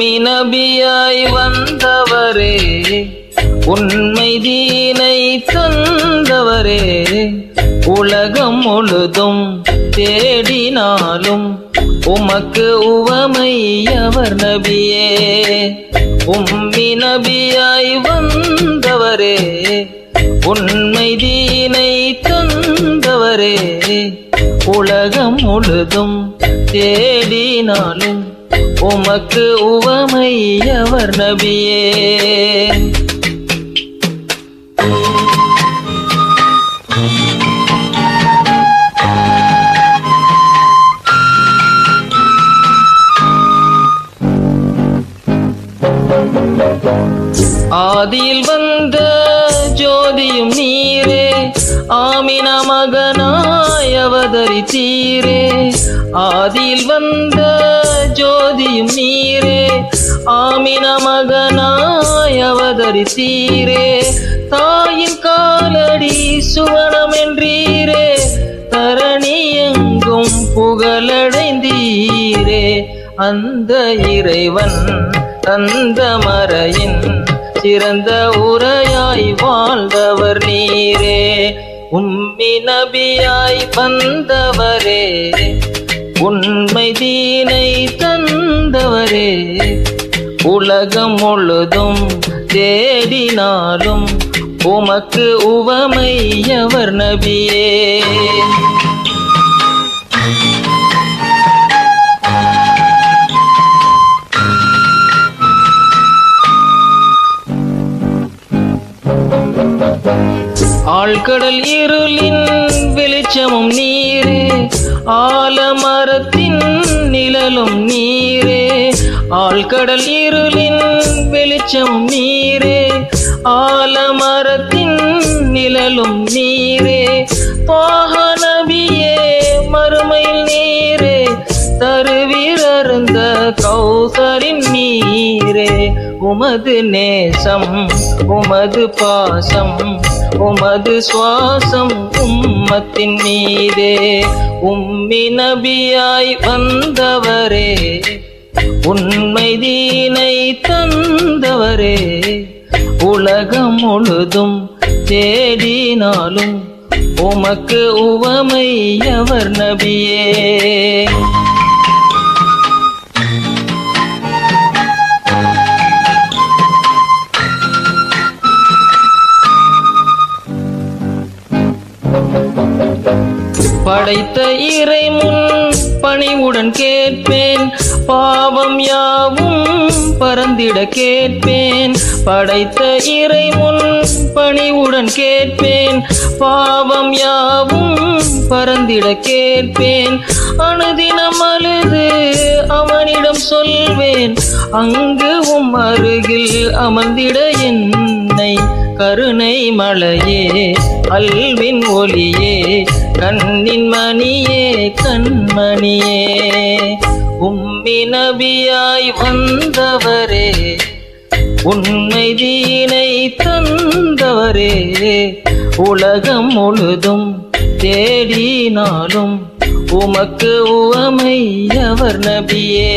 உம்மி நபியாய் வந்தவரே உண்மை தீனை தந்தவரே உலகம் முழுதும் தேடினாலும் உமக்கு உவமை அவர் நபியே. உம்மி நபியாய் வந்தவரே உண்மை தீனை தந்தவரே உலகம் முழுதும் தேடினாலும் உமக்கு உவமையவர் நபியே? ஆதியில் வந்த ஜோதியும் நீரே ஆமின மகனாய் அவதரித்தீரே. ஆதியில் வந்த ஜோதியும் நீரே. ஆமின மகனாய் அவதரித்தீரே. தாயின் காலடி சுவனம் என்றீரே தரணி எங்கும் புகழடைந்தீரே. அந்த இறைவன் தந்த மறையின் சிறந்த உரையாய் வாழ்ந்தவர் நீரே. உம்மி நபியாய் வந்தவரே. உண்மை தீனை தந்தவரே உலகம் முழுதும் தேடினாலும் உமக்கு உவமையவர் நபியே. ஆழ்கடல் இருளின் வெளிச்சமும் நீரே ஆலமரத்தின் நிழலும் நீரே ஆழ்கடல் இருளின் வெளிச்சம் நீரே ஆலமரத்தின் நிழலும் நீரே பாகநபியே மறுமையில் நீரே தருவிரந்த கௌசரின் நீரே உமது நேசம் உமது பாசம் உமது சுவாசம் உம்மத்தின் மீதே. உம்மி நபியாய் வந்தவரே உண்மை தீனை தந்தவரே உலகம் முழுதும் தேடினாலும் உமக்கு உவமை அவர் நபியே? படைத்த இறை முன் பணிவுடன் கேட்பேன். பாவம் யாவும் பறந்திட கேட்பேன். படைத்த இறை முன் பணிவுடன் கேட்பேன். பாவம் யாவும் பறந்திட கேட்பேன். அனுதினம் அழுது அவனிடம் சொல்வேன். அங்கு உம் அருகில் அமர்ந்திட என்னை கருணை மலையே அல்வின் ஒளியே கண்ணின் மணியே கண்மணியே. உம்மி நபியாய் வந்தவரே உண்மை தீனை தந்தவரே. உலகம் முழுதும் தேடினாலும் உமக்கு உவமை அவர் நபியே.